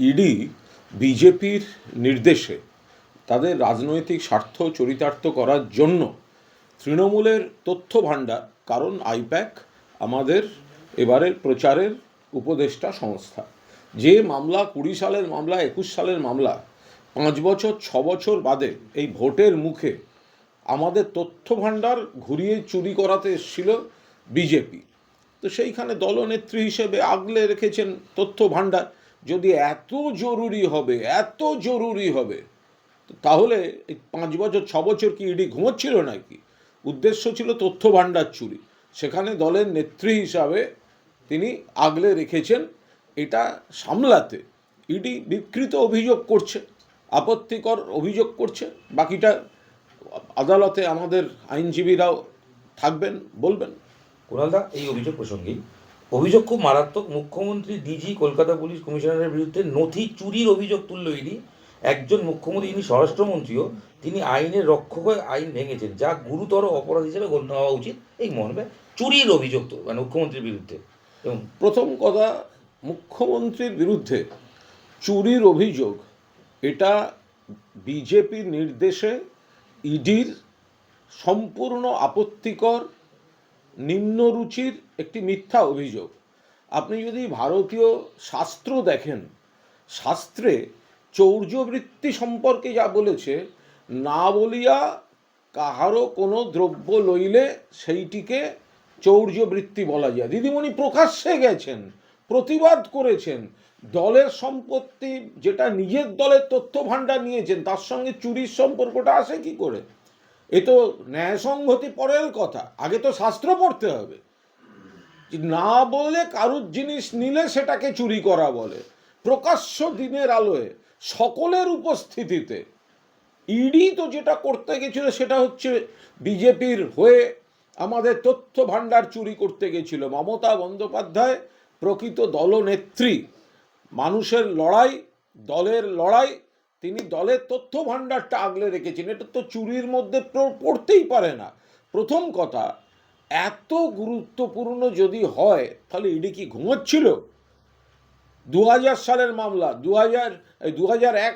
ED, বিজেপির নির্দেশে তাদের রাজনৈতিক স্বার্থ চরিতার্থ করার জন্য তৃণমূলের তথ্য ভাণ্ডার কারণ আইপ্যাক আমাদের এবারের প্রচারের উপদেষ্টা সংস্থা। যে মামলা, কুড়ি সালের মামলা, একুশ সালের মামলা, পাঁচ বছর, ছ বছর বাদে এই ভোটের মুখে আমাদের তথ্য ভাণ্ডার ঘুরিয়ে চুরি করাতে এসেছিল বিজেপি। তো সেইখানে দলনেত্রী হিসেবে আগলে রেখেছেন তথ্য ভাণ্ডার যদি এত জরুরি হবে, এত জরুরি হবে তাহলে এই পাঁচ বছর, ছ বছর কি ইডি ঘুমোচ্ছিল নাকি? উদ্দেশ্য ছিল তথ্য ভাণ্ডার চুরি। সেখানে দলের নেত্রী হিসাবে তিনি আগলে রেখেছেন, এটা সামলাতে। ইডি বিকৃত অভিযোগ করছে, আপত্তিকর অভিযোগ করছে, বাকিটা আদালতে আমাদের আইনজীবীরাও থাকবেন, বলবেন। কুণালদা, এই অভিযোগ প্রসঙ্গেই অভিযোগ খুব মারাত্মক। মুখ্যমন্ত্রী ডিজি কলকাতা পুলিশ কমিশনারের বিরুদ্ধে নথি চুরির অভিযোগ তুলল ইডি একজন মুখ্যমন্ত্রী যিনি স্বরাষ্ট্রমন্ত্রীও, তিনি আইনের রক্ষক হয়ে আইন ভেঙেছেন, যা গুরুতর অপরাধ হিসেবে গণ্য হওয়া উচিত এই মর্মে চুরির অভিযোগ তো মানে মুখ্যমন্ত্রীর বিরুদ্ধে। এবং প্রথম কথা, মুখ্যমন্ত্রীর বিরুদ্ধে চুরির অভিযোগ, এটা বিজেপির নির্দেশে ইডির সম্পূর্ণ আপত্তিকর নিম্নরুচির একটি মিথ্যা অভিযোগ। আপনি যদি ভারতীয় শাস্ত্র দেখেন, শাস্ত্রে চৌর্যবৃত্তি সম্পর্কে যা বলেছে, না বলিয়া কাহারও কোনো দ্রব্য লইলে সেইটিকে চৌর্যবৃত্তি বলা যায়। দিদিমণি প্রকাশ্যে গেছেন, প্রতিবাদ করেছেন, দলের সম্পত্তি যেটা নিজের দলের তথ্য ভাণ্ডার নিয়েছেন, তার সঙ্গে চুরির সম্পর্কটা আসে কি করে? এ তো ন্যায়সঙ্গতি পরের কথা। আগে তো শাস্ত্র পড়তে হবে। না বললে কারুর জিনিস নিলে সেটাকে চুরি করা বলে। প্রকাশ্য দিনের আলোয়, সকলের উপস্থিতিতে। ইডি তো যেটা করতে গেছিল সেটা হচ্ছে বিজেপির হয়ে আমাদের তথ্য ভাণ্ডার চুরি করতে গেছিল। মমতা বন্দ্যোপাধ্যায় প্রকৃত দলনেত্রী। মানুষের লড়াই, দলের লড়াই তিনি দলের তথ্য ভাণ্ডারটা আগলে রেখেছেন। এটা তো চুরির মধ্যে পড়তেই পারে না। প্রথম কথা, এত গুরুত্বপূর্ণ যদি হয়, তাহলে ইডি কি ঘুমোচ্ছিল? দু হাজার সালের মামলা দু হাজার দু হাজার এক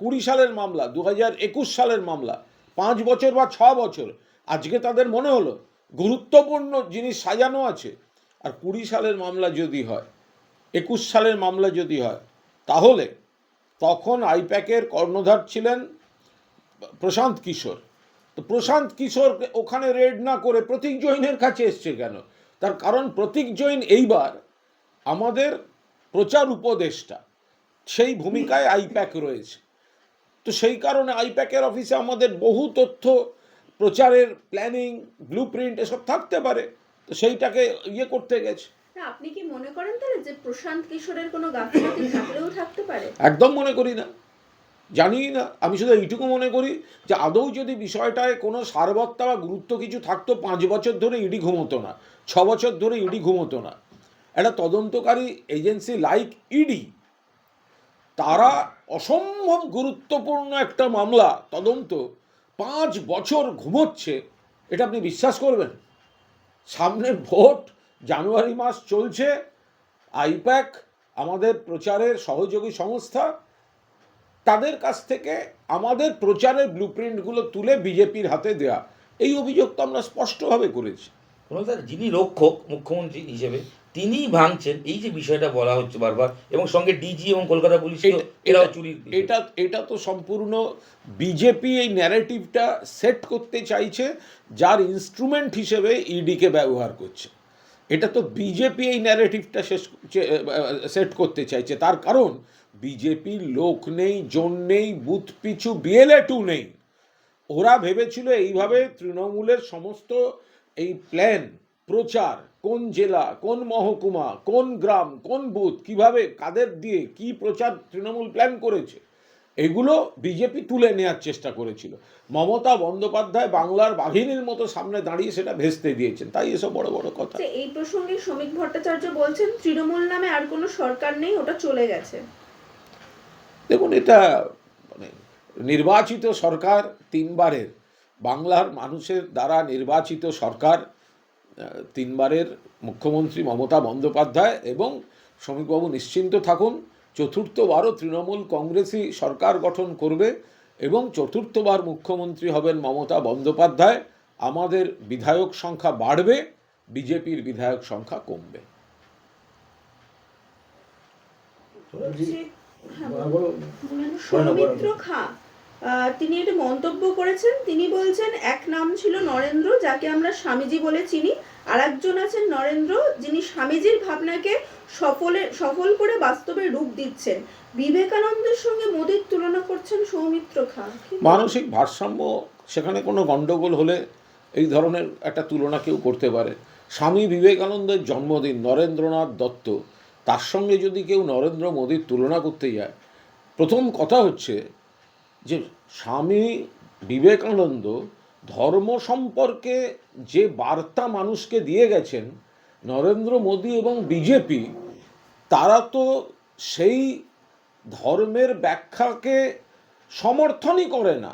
কুড়ি সালের মামলা দু হাজার একুশ সালের মামলা, পাঁচ বছর বা ছ বছর, আজকে তাদের মনে হলো, গুরুত্বপূর্ণ জিনিস সাজানো আছে। আর কুড়ি সালের মামলা যদি হয়, একুশ সালের মামলা যদি হয়, তাহলে তখন আইপ্যাকের কর্ণধার ছিলেন প্রশান্ত কিশোর। তো প্রশান্ত কিশোর ওখানে রেড না করে প্রতীক জৈনের কাছে এসছে কেন? তার কারণ প্রতীক জৈন এইবার আমাদের প্রচার উপদেষ্টা। সেই ভূমিকায় আইপ্যাক রয়েছে। তো সেই কারণে আইপ্যাকের অফিসে আমাদের বহু তথ্য, প্রচারের প্ল্যানিং ব্লু প্রিন্ট এসব থাকতে পারে। তো সেইটাকে ইয়ে করতে গেছে। আপনি কি মনে করেন তাহলে যে প্রশান্ত কিশোরের কোনো গাফিলতি থাকলেও থাকতে পারে? একদম মনে করি না। জানি না। আমি শুধু এইটুকু মনে করি যে আদৌ যদি বিষয়টায় কোনো সারবত্তা বা গুরুত্ব কিছু থাকতো, পাঁচ বছর ধরে ইডি ঘুমতো না, ছ বছর ধরে ইডি ঘুমোতো না। একটা তদন্তকারী এজেন্সি লাইক ইডি, তারা অসম্ভব গুরুত্বপূর্ণ একটা মামলা, তদন্ত, পাঁচ বছর ঘুমোচ্ছে, এটা আপনি বিশ্বাস করবেন? সামনে ভোট জানুয়ারি মাস চলছে আইপ্যাক আমাদের প্রচারের সহযোগী সংস্থা তাদের কাছ থেকে আমাদের প্রচারের ব্লুপ্রিন্টগুলো তুলে বিজেপির হাতে দেয়া। এই অভিযোগ তো আমরা স্পষ্টভাবে করেছি। যিনি রক্ষক মুখ্যমন্ত্রী হিসেবে তিনিই ভাঙছেন এই যে বিষয়টা বলা হচ্ছে বারবার এবং সঙ্গে ডিজি এবং কলকাতা পুলিশ এরাও চুরির এটা এটা তো সম্পূর্ণ বিজেপি এই ন্যারেটিভটা সেট করতে চাইছে যার ইনস্ট্রুমেন্ট হিসেবে ইডিকে ব্যবহার করছে। এটা তো বিজেপি এই ন্যারেটিভটা শেষ সেট করতে চাইছে। তার কারণ বিজেপির লোক নেই, জন নেই, বুথ পিছু বিএলএ টু নেই। ওরা ভেবেছিল এইভাবে তৃণমূলের সমস্ত এই প্ল্যান প্রচার, কোন জেলা, কোন মহকুমা, কোন গ্রাম, কোন বুথ, কীভাবে, কাদের দিয়ে, কি প্রচার তৃণমূল প্ল্যান করেছে। এগুলো বিজেপি তুলে নেওয়ার চেষ্টা করেছিল। মমতা বন্দ্যোপাধ্যায় বাংলার বাঘিনীর মতো সামনে দাঁড়িয়ে সেটা ভেস্তে দিয়েছেন। তাই এসব বড় বড় কথা। এই প্রসঙ্গে শ্রমিক ভট্টাচার্য বলছেন তৃণমূল নামে আর কোনো সরকার নেই ওটা চলে গেছে। দেখুন এটা মানে নির্বাচিত সরকার তিনবারের বাংলার মানুষের দ্বারা নির্বাচিত সরকার তিনবারের মুখ্যমন্ত্রী মমতা বন্দ্যোপাধ্যায় এবং শ্রমিকবাবু নিশ্চিন্ত থাকুন চতুর্থবারও তৃণমূল কংগ্রেসই সরকার গঠন করবে এবং চতুর্থবার মুখ্যমন্ত্রী হবেন মমতা বন্দ্যোপাধ্যায়। আমাদের বিধায়ক সংখ্যা বাড়বে বিজেপির বিধায়ক সংখ্যা কমবে। বলছি, তিনি একটা মন্তব্য করেছেন। তিনি বলছেন, এক নাম ছিল নরেন্দ্র, যাকে আমরা স্বামীজি বলে চিনি। আর একজন আছেন নরেন্দ্র, যিনি স্বামীজির ভাবনাকে সফলে, সফল করে বাস্তবে রূপ দিচ্ছেন। বিবেকানন্দের সঙ্গে মোদির তুলনা করছেন সৌমিত্র খা মানসিক ভারসাম্য, সেখানে কোনো গণ্ডগোল হলে এই ধরনের একটা তুলনা কেউ করতে পারে। স্বামী বিবেকানন্দের জন্মদিন নরেন্দ্রনাথ দত্ত। তার সঙ্গে যদি কেউ নরেন্দ্র মোদীর তুলনা করতে যায়, প্রথম কথা হচ্ছে যে স্বামী বিবেকানন্দ ধর্ম সম্পর্কে যে বার্তা মানুষকে দিয়ে গেছেন, নরেন্দ্র মোদী এবং বিজেপি, তারা তো সেই ধর্মের ব্যাখ্যাকে সমর্থনই করে না।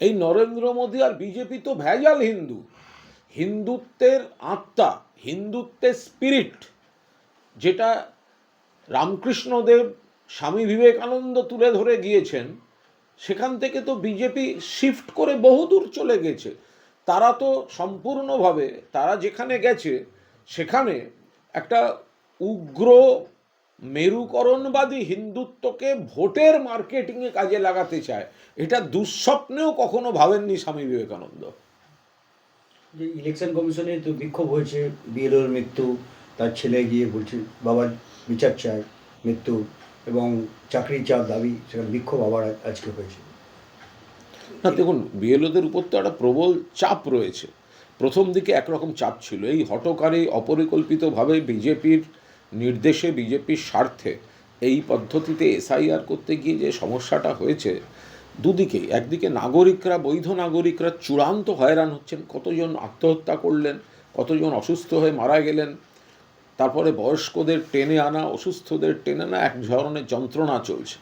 এই নরেন্দ্র মোদী আর বিজেপি তো ভেজাল হিন্দু। হিন্দুত্বের আত্মা, হিন্দুত্বের স্পিরিট, যেটা রামকৃষ্ণদেব স্বামী বিবেকানন্দ তুলে ধরে গিয়েছেন সেখান থেকে তো বিজেপি শিফট করে বহুদূর চলে গেছে। তারা তো সম্পূর্ণভাবে, তারা যেখানে গেছে, সেখানে একটা উগ্র মেরুকরণবাদী হিন্দুত্বকে ভোটের মার্কেটিংয়ে কাজে লাগাতে চায়। এটা দুঃস্বপ্নেও কখনো ভাবেননি স্বামী বিবেকানন্দ। ইলেকশন কমিশনে তো বিক্ষোভ হয়েছে, বিএলওর মৃত্যু, তার ছেলে গিয়ে বলছে বাবার বিচার চায়, মৃত্যু। এবং চাকরির চাপ দাবি, সেখানে বিক্ষোভ আবার আজকে হয়েছে। না, দেখুন, বিএলওদের উপর তো একটা প্রবল চাপ রয়েছে। প্রথম দিকে একরকম চাপ ছিল। এই হটকারী অপরিকল্পিতভাবে বিজেপির নির্দেশে, বিজেপির স্বার্থে এই পদ্ধতিতে এসআইআর করতে গিয়ে যে সমস্যাটা হয়েছে, দুদিকেই। একদিকে নাগরিকরা, বৈধ নাগরিকরা চূড়ান্ত হয়রান হচ্ছেন। কতজন আত্মহত্যা করলেন, কতজন অসুস্থ হয়ে মারা গেলেন তারপরে বয়স্কদের টেনে আনা, অসুস্থদের টেনে আনা এক ধরনের যন্ত্রণা চলছে।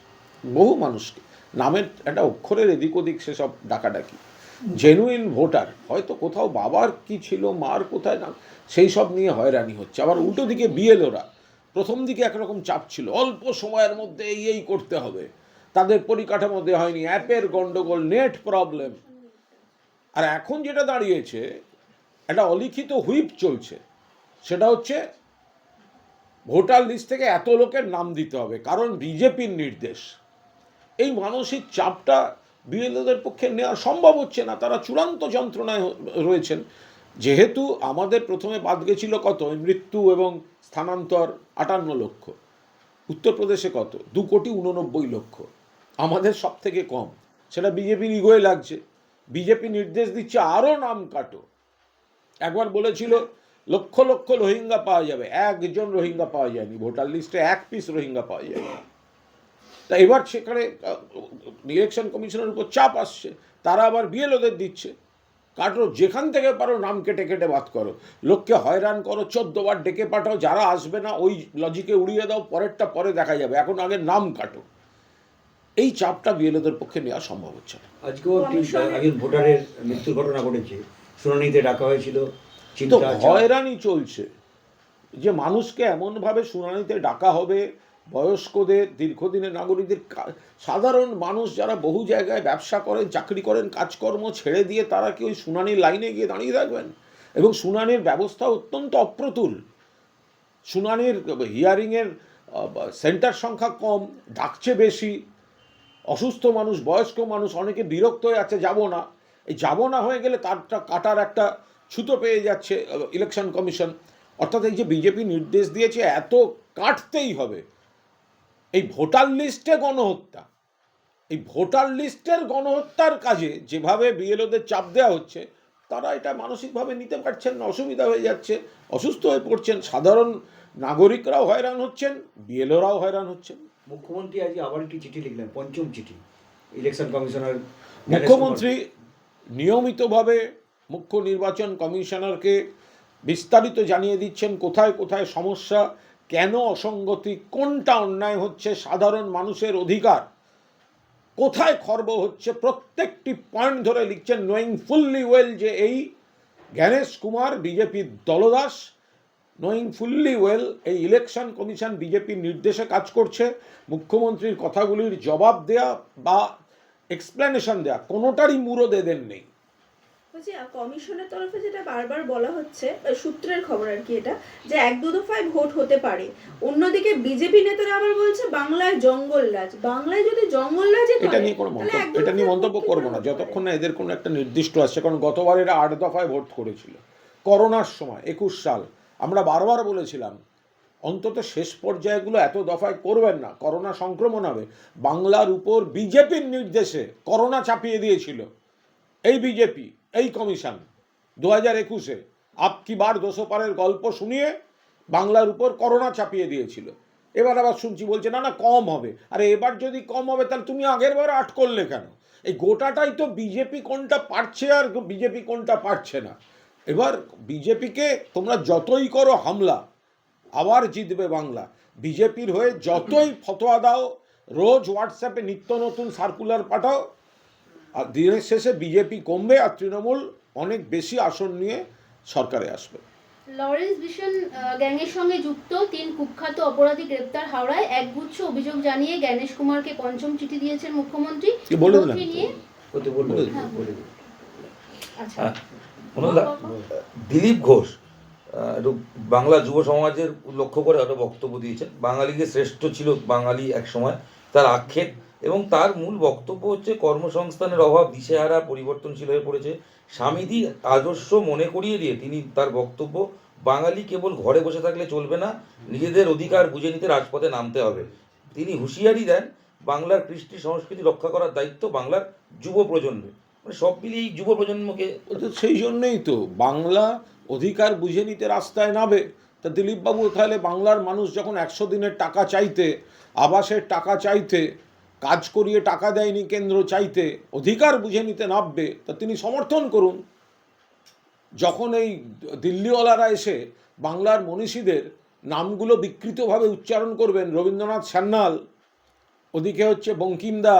বহু মানুষকে। নামের একটা অক্ষরের এদিক ওদিক সেসব ডাকাডাকি। জেনুইন ভোটার হয়তো কোথাও বাবার কি ছিল, মার কোথায় না সেই সব নিয়ে হয়রানি হচ্ছে। আবার উল্টো দিকে বিএলওরা, প্রথম দিকে একরকম চাপ ছিল, অল্প সময়ের মধ্যে এই এই করতে হবে। তাদের পরিকাঠামো দেওয়া হয়নি, অ্যাপের গন্ডগোল, নেট প্রবলেম। আর এখন যেটা দাঁড়িয়েছে, একটা অলিখিত হুইপ চলছে। সেটা হচ্ছে ভোটার লিস্ট থেকে এত লোকের নাম দিতে হবে, কারণ বিজেপির নির্দেশ। এই মানসিক চাপটা বিএলওদের পক্ষে নেওয়া সম্ভব হচ্ছে না, তারা চূড়ান্ত যন্ত্রণায় রয়েছেন। যেহেতু আমাদের প্রথমে বাদ গেছিল কত? মৃত্যু এবং স্থানান্তর আটান্ন লক্ষ। উত্তরপ্রদেশে কত? দু কোটি উননব্বই লক্ষ। আমাদের সব থেকে কম। সেটা বিজেপির ইগোয়ে লাগছে। বিজেপি নির্দেশ দিচ্ছে আরও নাম কাটো। একবার বলেছিল লক্ষ লক্ষ রোহিঙ্গা পাওয়া যাবে। একজন রোহিঙ্গা পাওয়া যায়নি। ভোটার লিস্টে এক পিস রোহিঙ্গা পাওয়া যায়নি। তা এবার সেখানে ইলেকশন কমিশনের উপর চাপ আসছে। তারা আবার বিএলওদের দিচ্ছে। কাটো, যেখান থেকে পারো নাম কেটে কেটে বাদ করো। লোককে হয়রান করো, চোদ্দ বার ডেকে পাঠাও, যারা আসবে না, ওই লজিকে উড়িয়ে দাও, পরেরটা পরে দেখা যাবে। এখন আগে নাম কাটো। এই চাপটা বিএলওদের পক্ষে নেওয়া সম্ভব হচ্ছে না। আজকেও একজন ভোটারের মৃত্যুর ঘটনা ঘটেছে। শুনানিতে ডাকা হয়েছিল। তো হয়রানি চলছে যে মানুষকে এমনভাবে শুনানিতে ডাকা হবে বয়স্কদের দীর্ঘদিনের নাগরিকদের সাধারণ মানুষ যারা বহু জায়গায় ব্যবসা করেন চাকরি করেন কাজকর্ম ছেড়ে দিয়ে তারা কি ওই শুনানির লাইনে গিয়ে দাঁড়িয়ে থাকবেন? এবং শুনানির ব্যবস্থা অত্যন্ত অপ্রতুল। শুনানির হিয়ারিংয়ের সেন্টার সংখ্যা কম ডাকছে বেশি অসুস্থ মানুষ বয়স্ক মানুষ অনেকে বিরক্ত হয়ে আছে যাব না। এই যাব না হয়ে গেলে তারটা কাটার একটা ছুতো পেয়ে যাচ্ছে ইলেকশন কমিশন অর্থাৎ এই যে বিজেপি নির্দেশ দিয়েছে এত কাটতেই হবে। এই ভোটার লিস্টে গণহত্যা এই ভোটার লিস্টের গণহত্যার কাজে যেভাবে বিএলওদের চাপ দেওয়া হচ্ছে তারা এটা মানসিকভাবে নিতে পারছেন না অসুবিধা হয়ে যাচ্ছে অসুস্থ হয়ে পড়ছেন। সাধারণ নাগরিকরাও হয়রান হচ্ছেন বিএলওরাও হয়রান হচ্ছেন। মুখ্যমন্ত্রী আজকে আবার একটি চিঠি লিখলেন পঞ্চম চিঠি ইলেকশন কমিশনার মুখ্যমন্ত্রী নিয়মিতভাবে মুখ্য নির্বাচন কমিশনারকে বিস্তারিত জানিয়ে দিচ্ছেন, কোথায় কোথায় সমস্যা, কেন অসঙ্গতি, কোনটা অন্যায় হচ্ছে, সাধারণ মানুষের অধিকার, কোথায় খর্ব হচ্ছে, প্রত্যেকটি পয়েন্ট ধরে লিখছেন নোয়িং ফুললি ওয়েল যে এই জ্ঞানেশ কুমার, বিজেপির দলদাস। নোয়িং ফুললি ওয়েল এই ইলেকশন কমিশন বিজেপির নির্দেশে কাজ করছে, মুখ্যমন্ত্রীর কথাগুলির জবাব দেয়া বা এক্সপ্লেনেশন দেয়া, কোনোটারই মুরদ এদের নেই বলছি কমিশনের তরফে যেটা বারবার বলা হচ্ছে সূত্রের খবর আর কি এটা যে এক দু দফায় ভোট হতে পারে। অন্যদিকে বিজেপি নেতারা আবার বলছে বাংলায় জঙ্গল রাজ। বাংলায় যদি জঙ্গল রাজই এটা নিয়ে কোনো মন্তব্য এটা নিয়ে মন্তব্য করব না। যতক্ষণ না এদের কোনো একটা নির্দিষ্ট আসছে কারণ গতবার এরা আট দফায় ভোট করেছিল। করোনার সময় একুশ সাল। আমরা বারবার বলেছিলাম অন্তত শেষ পর্যায়েগুলো এত দফায় করবেন না। করোনা সংক্রমণ হবে। বাংলার উপর বিজেপির নির্দেশে করোনা চাপিয়ে দিয়েছিল। এই বিজেপি এই কমিশন দু হাজার একুশে আপ কি বার দোষো পারের গল্প শুনিয়ে বাংলার উপর করোনা চাপিয়ে দিয়েছিল। এবার আবার শুনছি বলছে, না না, কম হবে। আরে, এবার যদি কম হবে, তাহলে তুমি আগের বার আট করলে কেন? এই গোটাটাই তো বিজেপি কোনটা পারছে আর বিজেপি কোনটা পারছে না। এবার বিজেপিকে তোমরা যতই করো হামলা, আবার জিতবে বাংলা। বিজেপির হয়ে যতই ফতোয়া দাও, রোজ হোয়াটসঅ্যাপে নিত্য নতুন সার্কুলার পাঠাও আর দিনের শেষে বিজেপি কমবে আর তৃণমূল অনেক বেশি আসন নিয়ে সরকারে আসবে। লরেন্স ভিশন গ্যাংয়ের সঙ্গে যুক্ত তিন কুখ্যাত অপরাধী গ্রেপ্তার হাওড়ায় একগুচ্ছ অভিযোগ জানিয়ে জ্ঞানেশ কুমারকে পঞ্চম চিঠি দিয়েছেন মুখ্যমন্ত্রী। আচ্ছা। হ্যাঁ দিলীপ ঘোষ আহ, বাংলা যুব সমাজের লক্ষ্য করে একটা বক্তব্য দিয়েছেন। বাঙালিকে শ্রেষ্ঠ ছিল বাঙালি এক সময়। তার আক্ষেপ এবং তার মূল বক্তব্য হচ্ছে কর্মসংস্থানের অভাব, দিশেহারা, পরিবর্তনশীল হয়ে পড়েছে। স্বামীজির আদর্শ মনে করিয়ে দিয়ে তিনি তার বক্তব্য, বাঙালি কেবল ঘরে বসে থাকলে চলবে না, নিজেদের অধিকার বুঝে নিতে রাজপথে নামতে হবে। তিনি হুঁশিয়ারি দেন, বাংলার কৃষ্টি সংস্কৃতি রক্ষা করার দায়িত্ব বাংলার যুব প্রজন্মের। মানে সব মিলিয়ে এই যুব প্রজন্মকে সেই জন্যই তো বাংলা অধিকার বুঝে নিতে রাস্তায় নাবে তা দিলীপবাবু, তাহলে বাংলার মানুষ যখন একশো দিনের টাকা চাইতে, আবাসের টাকা চাইতে কাজ করিয়ে টাকা দেয়নি কেন্দ্র চাইতে, অধিকার বুঝে নিতে নামবে, তা তিনি সমর্থন করুন। যখন এই দিল্লিওয়ালারা এসে বাংলার মনীষীদের নামগুলো বিকৃতভাবে উচ্চারণ করবেন রবীন্দ্রনাথ সান্যাল, ওদিকে হচ্ছে বঙ্কিমদা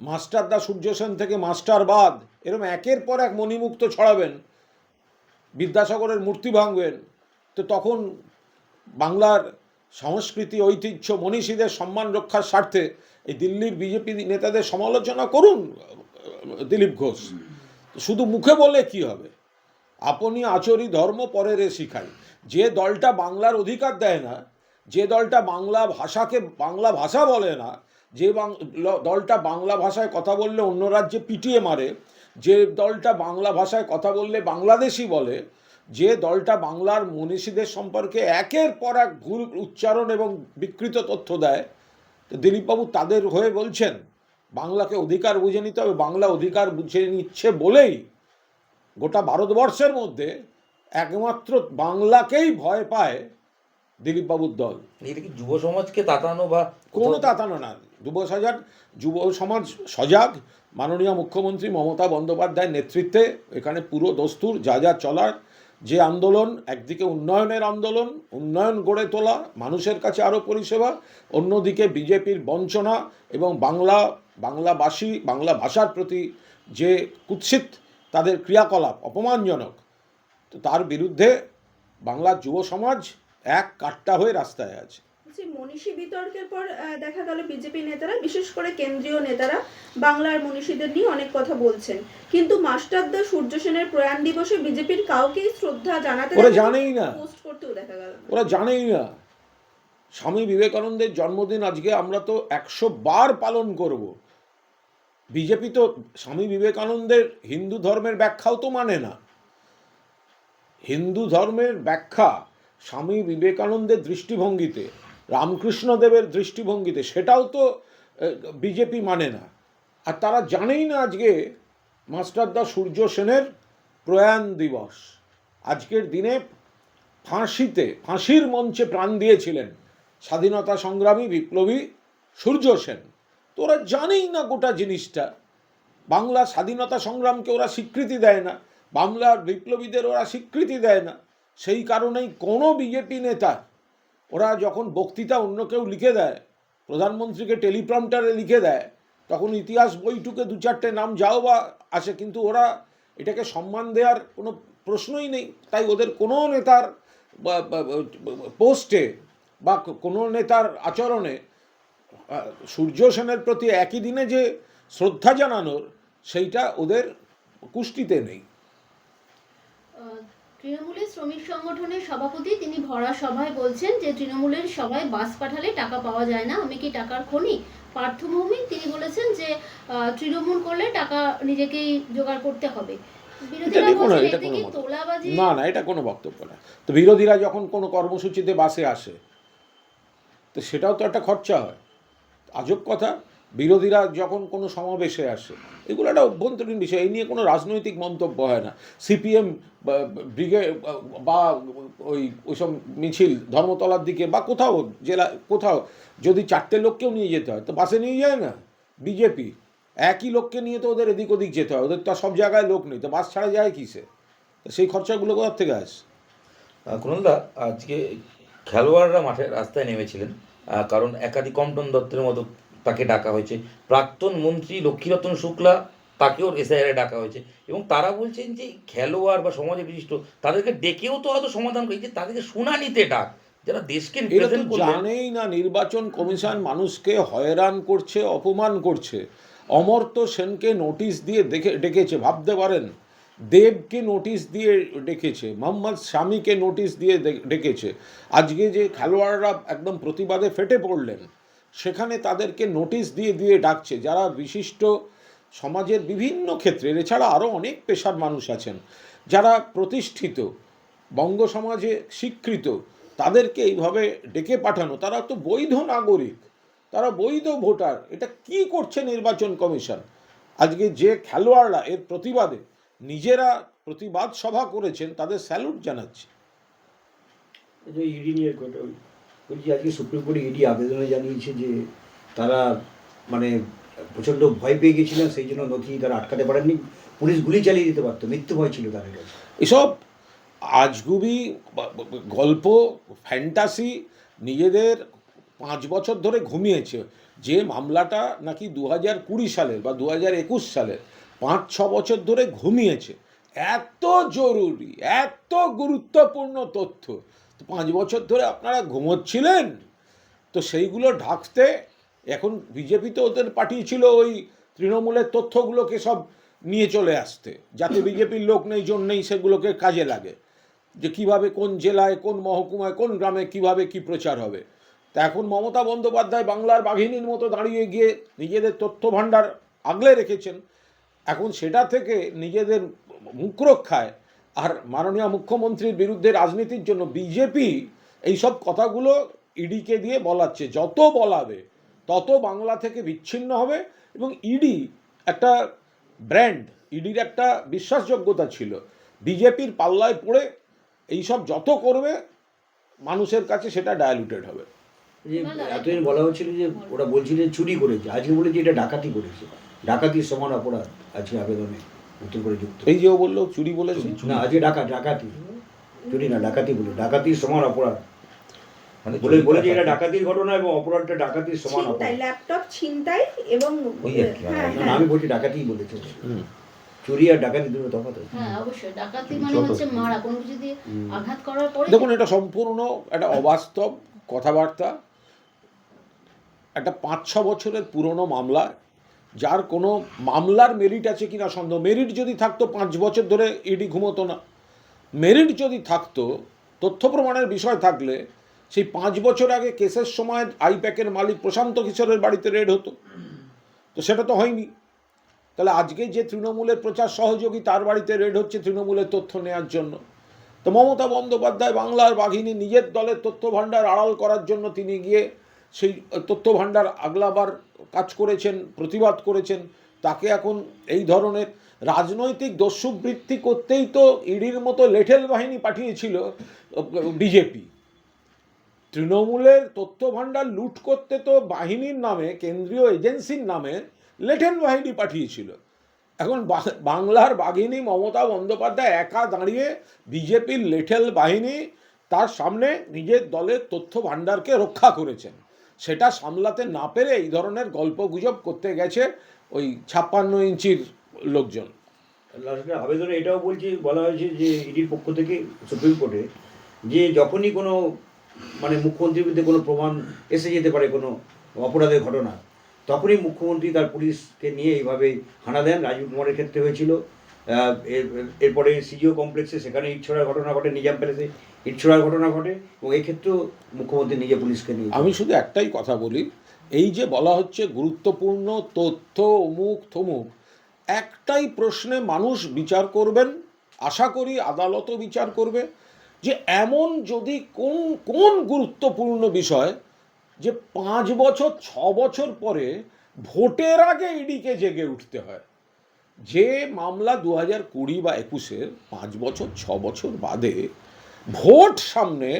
মাস্টারদা সূর্য সেন থেকে মাস্টারবাদ এরকম একের পর এক মণিমুক্ত ছড়াবেন, বিদ্যাসাগরের মূর্তি ভাঙবেন, তো তখন বাংলার সংস্কৃতি, ঐতিহ্য, মনীষীদের সম্মান রক্ষার স্বার্থে এই দিল্লির বিজেপি নেতাদের সমালোচনা করুন, দিলীপ ঘোষ। শুধু মুখে বলে কি হবে? আপনি আচরি ধর্ম পরেরে শিখাই। যে দলটা বাংলার অধিকার দেয় না, যে দলটা বাংলা ভাষাকে, বাংলা ভাষা বলে না, যে দলটা বাংলা ভাষায় কথা বললে অন্য রাজ্যে পিটিয়ে মারে, যে দলটা বাংলা ভাষায় কথা বললে বাংলাদেশি বলে, যে দলটা বাংলার মনীষীদের সম্পর্কে একের পর এক ভুল উচ্চারণ এবং বিকৃত তথ্য দেয় তো দিলীপবাবু তাদের হয়ে বলছেন বাংলাকে অধিকার বুঝে নিতে হবে বাংলা অধিকার বুঝে নিচ্ছে বলেই গোটা ভারতবর্ষের মধ্যে একমাত্র বাংলাকেই ভয় পায় দিলীপবাবুর দল। এটা কি যুব সমাজকে তাতানো বা কোনো তাতানো না। যুব সজাগ যুব সমাজ সজাগ মাননীয় মুখ্যমন্ত্রী মমতা বন্দ্যোপাধ্যায়ের নেতৃত্বে এখানে পুরো দস্তুর যা যা চলার যে আন্দোলন, একদিকে উন্নয়নের আন্দোলন, উন্নয়ন গড়ে তোলা, মানুষের কাছে আরও পরিষেবা, অন্যদিকে বিজেপির বঞ্চনা এবং বাংলা বাংলাভাষী বাংলা ভাষার প্রতি যে কুৎসিত তাদের ক্রিয়াকলাপ অপমানজনক, তো তার বিরুদ্ধে বাংলার যুব সমাজ এক কাট্টা হয়ে রাস্তায় আছে। মনীষী বিতর্কের পর দেখা গেল বিজেপি নেতারা বিশেষ করে কেন্দ্রীয় নেতারা বাংলার মনীষীদের নিয়ে অনেক কথা বলছেন। কিন্তু মাস্টারদা সূর্য সেনের প্রয়াণ দিবসে বিজেপির কাউকেই শ্রদ্ধা জানাতে ওরা জানেই না। পোস্ট করতেও দেখা গেল না। ওরা জানেই না। স্বামী বিবেকানন্দের জন্মদিন আজকে আমরা তো একশো বার পালন করব। বিজেপি তো স্বামী বিবেকানন্দের হিন্দু ধর্মের ব্যাখ্যাও তো মানে না। হিন্দু ধর্মের ব্যাখ্যা স্বামী বিবেকানন্দের দৃষ্টিভঙ্গিতে রামকৃষ্ণদেবের দৃষ্টিভঙ্গিতে, সেটাও তো বিজেপি মানে না। আর তারা জানেই না আজকে মাস্টারদা সূর্য সেনের প্রয়াণ দিবস। আজকের দিনে ফাঁসিতে, ফাঁসির মঞ্চে প্রাণ দিয়েছিলেন স্বাধীনতা সংগ্রামী বিপ্লবী সূর্য সেন। তো ওরা জানেই না গোটা জিনিসটা। বাংলা স্বাধীনতা সংগ্রামকে ওরা স্বীকৃতি দেয় না। বাংলার বিপ্লবীদের ওরা স্বীকৃতি দেয় না। সেই কারণেই কোনো বিজেপি নেতা ওরা যখন বক্তৃতা অন্য কেউ লিখে দেয়, প্রধানমন্ত্রীকে টেলিপ্রম্পটারে লিখে দেয়, তখন ইতিহাস বইটুকে দু চারটে নাম যাও বা আসে, কিন্তু ওরা এটাকে সম্মান দেওয়ার কোনো প্রশ্নই নেই। তাই ওদের কোনো নেতার পোস্টে বা কোনো নেতার আচরণে সূর্য সেনের প্রতি একই দিনে যে শ্রদ্ধা জানানোর, সেইটা ওদের কুষ্টিতে নেই। তৃণমূলের শ্রমিক সংগঠনের সভাপতি তিনি ভরা সভায় বলছেন যে তৃণমূলের সবাই বাস পাঠালে টাকা পাওয়া যায় না আমি কি টাকার খনি? পার্থ ভৌমিক তিনি বলেছেন যে তৃণমূল করলে টাকা নিজেকেই জোগাড় করতে হবে। না না এটা কোনো বক্তব্য না। তো বিরোধীরা যখন কোনো কর্মসূচিতে বাসে আসে তো সেটাও তো একটা খরচা হয়। আজব কথা। বিরোধীরা যখন কোনো সমাবেশে আসে, এগুলো একটা অভ্যন্তরীণ বিষয়, এই নিয়ে কোনো রাজনৈতিক মন্তব্য হয় না। সিপিএম ব্রিগেড বা ওই, ওইসব মিছিল ধর্মতলার দিকে বা কোথাও, জেলা, কোথাও, যদি চারটে লোককেও নিয়ে যেতে হয়, তো বাসে নিয়ে যায় না? বিজেপি, একই লোককে নিয়ে তো ওদের এদিক ওদিক যেতে হয়, ওদের তো সব জায়গায় লোক নেই, তো বাস ছাড়া যায় কিসে? সেই খরচাগুলো কোথার থেকে আসে? কুণালদা আজকে খেলোয়াড়রা মাঠে রাস্তায় নেমেছিলেন কারণ একাধিক কম্পন দত্তের মতো তাকে ডাকা হয়েছে। প্রাক্তন মন্ত্রী লক্ষ্মীরতন শুক্লা তাকেও এসআইআরে ডাকা হয়েছে। এবং তারা বলছেন যে খেলোয়াড় বা সমাজে বিশিষ্ট তাদেরকে ডেকেও তো হয়তো সমাধান করে যে তাদেরকে শুনানিতে ডাক যারা দেশকে জানেই না নির্বাচন কমিশন মানুষকে হয়রান করছে অপমান করছে। অমর্ত্য সেনকে নোটিশ দিয়ে দেখে ডেকেছে ভাবতে পারেন। দেবকে নোটিশ দিয়ে ডেকেছে মোহাম্মদ স্বামীকে নোটিশ দিয়ে ডেকেছে। আজকে যে খেলোয়াড়রা একদম প্রতিবাদে ফেটে পড়লেন সেখানে তাদেরকে নোটিশ দিয়ে দিয়ে ডাকছে। যারা বিশিষ্ট সমাজের বিভিন্ন ক্ষেত্রে, এছাড়া আরও অনেক পেশার মানুষ আছেন, যারা প্রতিষ্ঠিত, বঙ্গ সমাজে স্বীকৃত, তাদেরকে এইভাবে ডেকে পাঠানো। তারা তো বৈধ নাগরিক, তারা বৈধ ভোটার। এটা কি করছে নির্বাচন কমিশন? আজকে যে খেলোয়াড়রা এর প্রতিবাদে নিজেরা প্রতিবাদ সভা করেছেন, তাদের স্যালুট জানাচ্ছি। ইডি নিয়ে। বলছি, আজকে সুপ্রিম কোর্টে ইডি আবেদনে জানিয়েছে যে তারা মানে প্রচণ্ড ভয় পেয়ে গেছিলেন, সেই জন্য নথি তারা আটকাতে পারেননি। পুলিশ গুলি চালিয়ে দিতে পারতো, মৃত্যু ভয় ছিল তাদের কাছে। এসব আজগুবি গল্প, ফ্যান্টাসি নিজেদের পাঁচ বছর ধরে ঘুমিয়েছে। যে মামলাটা নাকি দু হাজার কুড়ি সালের বা দু হাজার একুশ সালের পাঁচ, ছ বছর ধরে ঘুমিয়েছে। এত জরুরি, এত গুরুত্বপূর্ণ তথ্য। পাঁচ বছর ধরে আপনারা ঘুমোচ্ছিলেন। তো সেইগুলো ঢাকতে এখন বিজেপি তো ওদের পাঠিয়েছিল ওই তৃণমূলের তথ্যগুলোকে সব নিয়ে চলে আসতে। যাতে বিজেপির লোক নেই জন নেই, সেগুলোকে কাজে লাগে। যে কীভাবে কোন জেলায়, কোন মহকুমায়, কোন গ্রামে কীভাবে কি প্রচার হবে। তা এখন মমতা বন্দ্যোপাধ্যায় বাংলার বাঘিনীর মতো দাঁড়িয়ে গিয়ে নিজেদের তথ্য ভাণ্ডার আগলে রেখেছেন। এখন সেটা থেকে নিজেদের মুখ রক্ষায় আর মাননীয় মুখ্যমন্ত্রীর বিরুদ্ধে রাজনীতির জন্য বিজেপি এইসব কথাগুলো ইডিকে দিয়ে বলাচ্ছে। যত বলাবে, তত বাংলা থেকে বিচ্ছিন্ন হবে এবং ইডি একটা ব্র্যান্ড ইডির একটা বিশ্বাসযোগ্যতা ছিল। বিজেপির পাল্লায় পড়ে এইসব যত করবে, মানুষের কাছে সেটা ডায়ালুটেড হবে। এতদিন বলা হচ্ছিল যে ওরা বলছিল চুরি করেছে। আজকে বলেছে এটা ডাকাতি করেছে। ডাকাতির সমান অপরাধ আজকে আবেদনে। উত্তর করে যুক্ত। এই যে ও বলল চুরি বলেছে? না আজকে ডাকা ডাকাতি। চুরি না ডাকাতি বলে। ডাকাতির সমান অপরাধ। মানে বলে চুরি বলেছে এটা ডাকাতির ঘটনা এবং অপরাধটা ডাকাতির সমান অপরাধ। ল্যাপটপ ছিনতাই এবং আর হ্যাঁ হ্যাঁ। আমি বলছি ডাকাতিই বলেছে। হুম। চুরি আর ডাকাতি দুটো তফাৎ আছে। হ্যাঁ অবশ্যই। ডাকাতি মানে হচ্ছে মারা। কোনো কিছু দিয়ে আঘাত করার পরে দেখুন এটা সম্পূর্ণ একটা অবাস্তব কথাবার্তা। একটা পাঁচ ছ বছরের পুরনো মামলা যার কোনো মামলার মেরিট আছে কিনা সন্দেহ। মেরিট যদি থাকতো পাঁচ বছর ধরে ইডি ঘুমোতো না। মেরিট যদি থাকতো, তথ্য প্রমাণের বিষয় থাকলে সেই পাঁচ বছর আগে কেসের সময় আইপ্যাকের মালিক প্রশান্ত কিশোরের বাড়িতে রেড হতো। তো সেটা তো হয়নি। তাহলে আজকে যে তৃণমূলের প্রচার সহযোগী তার বাড়িতে রেড হচ্ছে তৃণমূলের তথ্য নেওয়ার জন্য। তো মমতা বন্দ্যোপাধ্যায় বাংলার বাঘিনী নিজের দলের তথ্য ভাণ্ডার আড়াল করার জন্য তিনি গিয়ে সেই তথ্য ভাণ্ডার আগলাবার কাজ করেছেন, প্রতিবাদ করেছেন, তাকে এখন এই ধরনের রাজনৈতিক দস্যুবৃত্তি করতেই তো ইডির মতো লেঠেল বাহিনী পাঠিয়েছিল বিজেপি তৃণমূলের তথ্য ভাণ্ডার লুট করতে তো বাহিনীর নামে, কেন্দ্রীয় এজেন্সির নামে লেঠেল বাহিনী পাঠিয়েছিল। এখন বাংলার বাঘিনী মমতা বন্দ্যোপাধ্যায় একা দাঁড়িয়ে বিজেপির লেঠেল বাহিনী তার সামনে নিজের দলের তথ্য ভাণ্ডারকে রক্ষা করেছেন। সেটা সামলাতে না পেরে এই ধরনের গল্প গুজব করতে গেছে ওই ছাপ্পান্ন ইঞ্চির লোকজন। আবেদনে এটাও বলছি, বলা হয়েছে যে ইডির পক্ষ থেকে সুপ্রিম কোর্টে যে যখনই কোনো মানে মুখ্যমন্ত্রীর বিরুদ্ধে কোনো প্রমাণ এসে যেতে পারে কোনো অপরাধের ঘটনা, তখনই মুখ্যমন্ত্রী তার পুলিশকে নিয়ে এইভাবে হানা দেন। রাজীব কুমারের ক্ষেত্রে হয়েছিল এরপরে সিজিও কমপ্লেক্সে সেখানে ইট ছোড়ার ঘটনা ঘটে নিজাম প্যালেসে ইট ছোড়ার ঘটনা ঘটে এবং এই ক্ষেত্রেও মুখ্যমন্ত্রী নিজে পুলিশকে নিয়ে আমি শুধু একটাই কথা বলি এই যে বলা হচ্ছে গুরুত্বপূর্ণ তথ্য অমুক থমুক একটাই প্রশ্নে মানুষ বিচার করবেন আশা করি আদালতও বিচার করবে যে এমন যদি কোন কোন গুরুত্বপূর্ণ বিষয় যে পাঁচ বছর ছ বছর পরে ভোটের আগে ইডিকে জেগে উঠতে হয়। যে মামলা দু হাজার কুড়ি বা একুশের পাঁচ বছর, ছ বছর বাদে ভোট সামনে,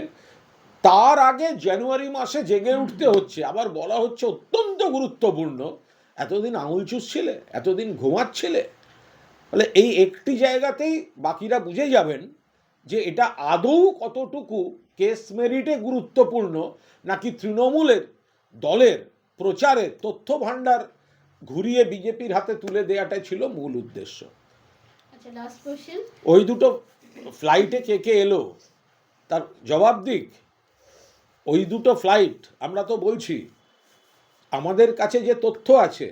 তার আগে জানুয়ারি মাসে জেগে উঠতে হচ্ছে। আবার বলা হচ্ছে অত্যন্ত গুরুত্বপূর্ণ, এতদিন আঙুল চুষছিলে, এতদিন ঘুমাচ্ছিলে। ফলে এই একটি জায়গাতেই বাকিরা বুঝে যাবেন যে এটা আদৌ কতটুকু কেস মেরিটে গুরুত্বপূর্ণ, নাকি তৃণমূলের দলের প্রচারে তথ্য ভাণ্ডার ঘুরিয়ে বিজেপির হাতে তুলে দেওয়াটাই ছিল মূল উদ্দেশ্য। আচ্ছা ওই দুটো ফ্লাইটে কে কে এলো? তার জবাব দিক। ওই দুটো ফ্লাইট আমরা তো বলছি আমাদের কাছে যে তথ্য আছে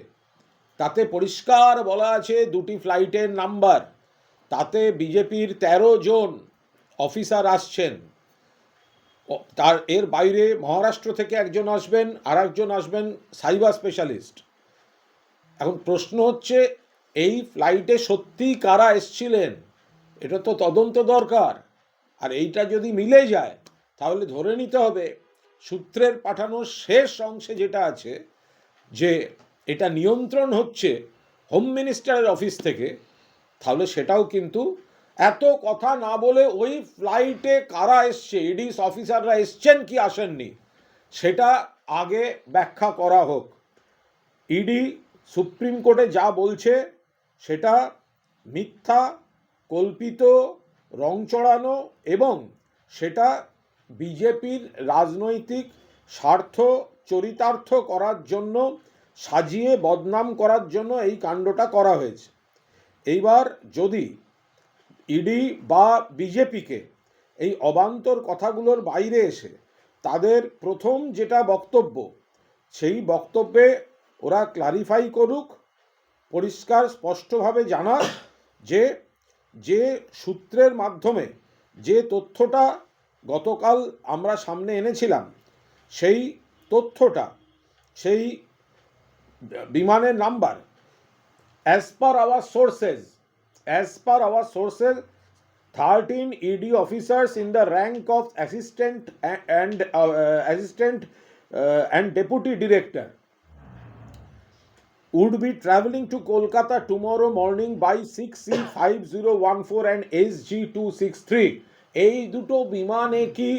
তাতে পরিষ্কার বলা আছে দুটি ফ্লাইটের নাম্বার তাতে বিজেপির ১৩ জন অফিসার আসছেন। তার এর বাইরে মহারাষ্ট্র থেকে একজন আসবেন আর একজন আসবেন সাইবার স্পেশালিস্ট এখন প্রশ্ন হচ্ছে, এই ফ্লাইটে সত্যিই কারা এসছিলেন? এটা তো তদন্ত দরকার। আর এইটা যদি মিলে যায়, তাহলে ধরে নিতে হবে, সূত্রের পাঠানোর শেষ অংশে যেটা আছে, যে এটা নিয়ন্ত্রণ হচ্ছে হোম মিনিস্টারের অফিস থেকে, তাহলে সেটাও কিন্তু এত কথা না বলে ওই ফ্লাইটে কারা এসছে ইডিস অফিসাররা এসছেন কি আসেননি, সেটা আগে ব্যাখ্যা করা হোক। ইডি সুপ্রিম কোর্টে যা বলছে সেটা মিথ্যা, কল্পিত, রং চড়ানো এবং সেটা বিজেপির রাজনৈতিক স্বার্থ চরিতার্থ করার জন্য, সাজিয়ে বদনাম করার জন্য এই কাণ্ডটা করা হয়েছে। এইবার যদি ইডি বা বিজেপিকে এই অবান্তর কথাগুলোর বাইরে এসে তাদের প্রথম যেটা বক্তব্য, সেই বক্তব্যে ওরা ক্লারিফাই করুক, পরিষ্কার, স্পষ্টভাবে জানাক যে যে সূত্রের মাধ্যমে যে তথ্যটা গতকাল আমরা সামনে এনেছিলাম, সেই তথ্যটা, সেই বিমানের number as per our sources as per our sources thirteen ED officers in the rank of assistant and assistant and deputy director would be traveling to Kolkata tomorrow morning by 6C5014 and SG263 এই দুটো বিমানে কি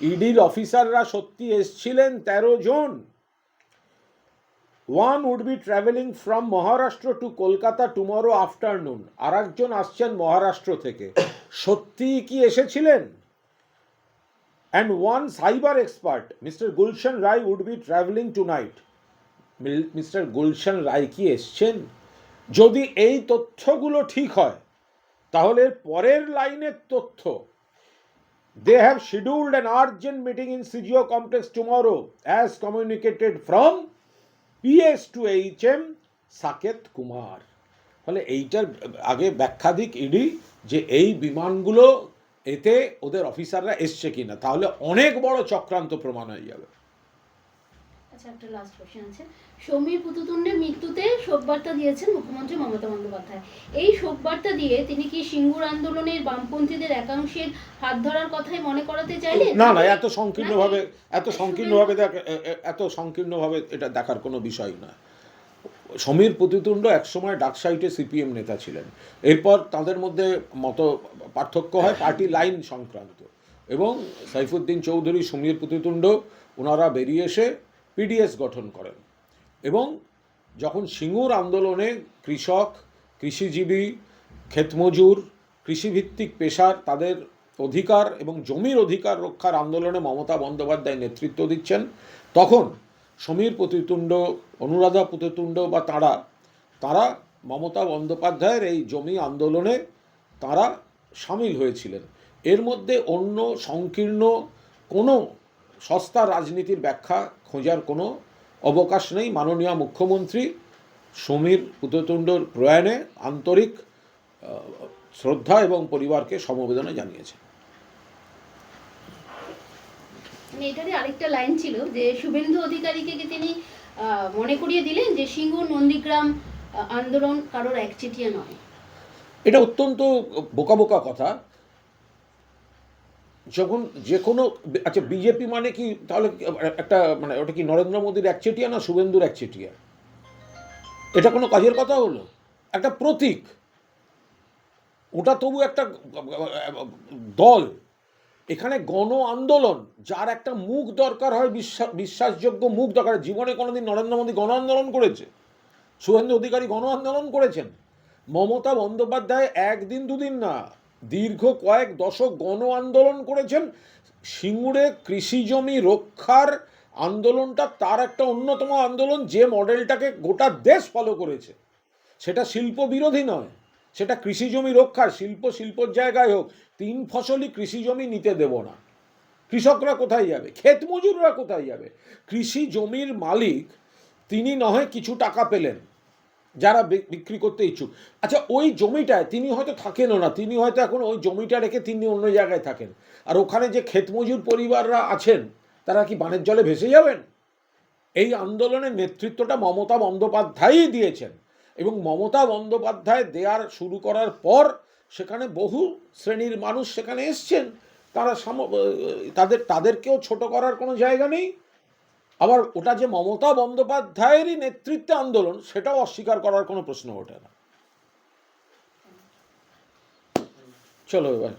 ইডির অফিসাররা সত্যি এসছিলেন? তেরো জন। One would be travelling from Maharashtra to Kolkata tomorrow afternoon আর একজন আসছেন মহারাষ্ট্র থেকে। সত্যি কি এসেছিলেন? And one cyber expert mister Gulshan Rai would be travelling tonight mister Gulshan Rai কি এসছেন? যদি এই তথ্যগুলো ঠিক হয়, তাহলে পরের লাইনের তথ্য। They have scheduled an urgent meeting in CGO complex tomorrow as communicated from PS to H M Saket Kumar ফলে এইটার আগে ব্যাখ্যা দিক ইডি যে এই বিমানগুলো, এতে ওদের অফিসাররা এসছে কিনা, তাহলে অনেক বড় চক্রান্ত প্রমাণ হয়ে যাবে। আচ্ছা একটা লাস্ট কোশ্চেন আছে। সমীর পুতুতুণ্ডের মৃত্যুতে শোকবার্তা দিয়েছেন মুখ্যমন্ত্রী মমতা বন্দ্যোপাধ্যায়। এই শোকবার্তা দিয়ে তিনি কি সিঙ্গুর আন্দোলনের বামপন্থীদের একাংশের হাত ধরার কথাই মনে করাতে চাইলেন না না এত সংকীর্ণভাবে এত সংকীর্ণভাবে এত সংকীর্ণভাবে এটা দেখার কোনো বিষয় না সমীর প্রতিতুণ্ড একসময় ডাকসাইটে সিপিএম নেতা ছিলেন। এরপর তাদের মধ্যে মত পার্থক্য হয় পার্টি লাইন সংক্রান্ত। এবং সাইফুদ্দিন চৌধুরী সমীর প্রতিতুণ্ড ওনারা বেরিয়ে এসে পিডিএস গঠন করেন। এবং যখন সিঙ্গুর আন্দোলনে কৃষক, কৃষিজীবী, ক্ষেতমজুর, কৃষিভিত্তিক পেশার তাদের অধিকার এবং জমির অধিকার রক্ষার আন্দোলনে মমতা বন্দ্যোপাধ্যায় নেতৃত্ব দিচ্ছেন, তখন সমীর প্রতিতুণ্ড, অনুরাধা প্রতিতুণ্ড বা তারা তারা মমতা বন্দ্যোপাধ্যায়ের এই জমি আন্দোলনে তারা সামিল হয়েছিলেন। এর মধ্যে অন্য সংকীর্ণ কোনো সস্তা রাজনীতির ব্যাখ্যা খোঁজার কোনো অবকাশ নেই। মাননীয় মুখ্যমন্ত্রী সমীর পুততুণ্ডর প্রয়াণে আন্তরিক শ্রদ্ধা এবং পরিবারকে সমবেদনা জানিয়েছে মানে এটারই আরেকটা লাইন ছিল যে শুভেন্দু অধিকারীকে তিনি মনে করিয়ে দিলেন যে সিঙ্গুর নন্দীগ্রাম আন্দোলন কারোর একচেটিয়া নয়? এটা অত্যন্ত বোকা বোকা কথা। যখন যে কোনো আচ্ছা বিজেপি মানে কি? তাহলে একটা মানে ওটা কি নরেন্দ্র মোদীর একচেটিয়া না শুভেন্দুর একচেটিয়া এটা কোনো কাজের কথা হলো? একটা প্রতীক। ওটা তবু একটা, দল। এখানে গণ আন্দোলন, যার একটা মুখ দরকার হয়, বিশ্বাস, বিশ্বাসযোগ্য মুখ দরকার। জীবনে কোনোদিন নরেন্দ্র মোদী গণ আন্দোলন করেছে। শুভেন্দু অধিকারী গণ আন্দোলন করেছেন। মমতা বন্দ্যোপাধ্যায় একদিন, দুদিন না। দীর্ঘ কয়েক দশক গণ আন্দোলন করেছেন। সিঙ্গুরে কৃষি জমি রক্ষার আন্দোলনটা তার একটা অন্যতম আন্দোলন, যে মডেলটাকে গোটা দেশ ফলো করেছে। সেটা শিল্প বিরোধী নয়, সেটা কৃষি জমি রক্ষার, শিল্প শিল্পর জায়গায় হোক, তিন ফসলি কৃষি জমি নিতে দেব না। কৃষকরা কোথায় যাবে? ক্ষেত মজুররা কোথায় যাবে? কৃষি জমির মালিক, তিনি নয় কিছু টাকা পেলেন। যারা বিক্রি করতে ইচ্ছুক। আচ্ছা ওই জমিটায় তিনি হয়তো থাকেনও না, তিনি হয়তো এখন ওই জমিটা রেখে তিনি অন্য জায়গায় থাকেন। আর ওখানে যে ক্ষেতমজুর পরিবাররা আছেন, তারা কি বানের জলে ভেসে যাবেন? এই আন্দোলনের নেতৃত্বটা মমতা বন্দ্যোপাধ্যায়ই দিয়েছেন এবং মমতা বন্দ্যোপাধ্যায় দেয়ার শুরু করার পর সেখানে বহু শ্রেণির মানুষ সেখানে এসছেন। তারা তাদের, তাদেরকেও ছোট করার কোনো জায়গা নেই। আবার ওটা যে মমতা বন্দ্যোপাধ্যায়েরই নেতৃত্বে আন্দোলন, সেটাও অস্বীকার করার কোনো প্রশ্ন ওঠে না। চলো এবার।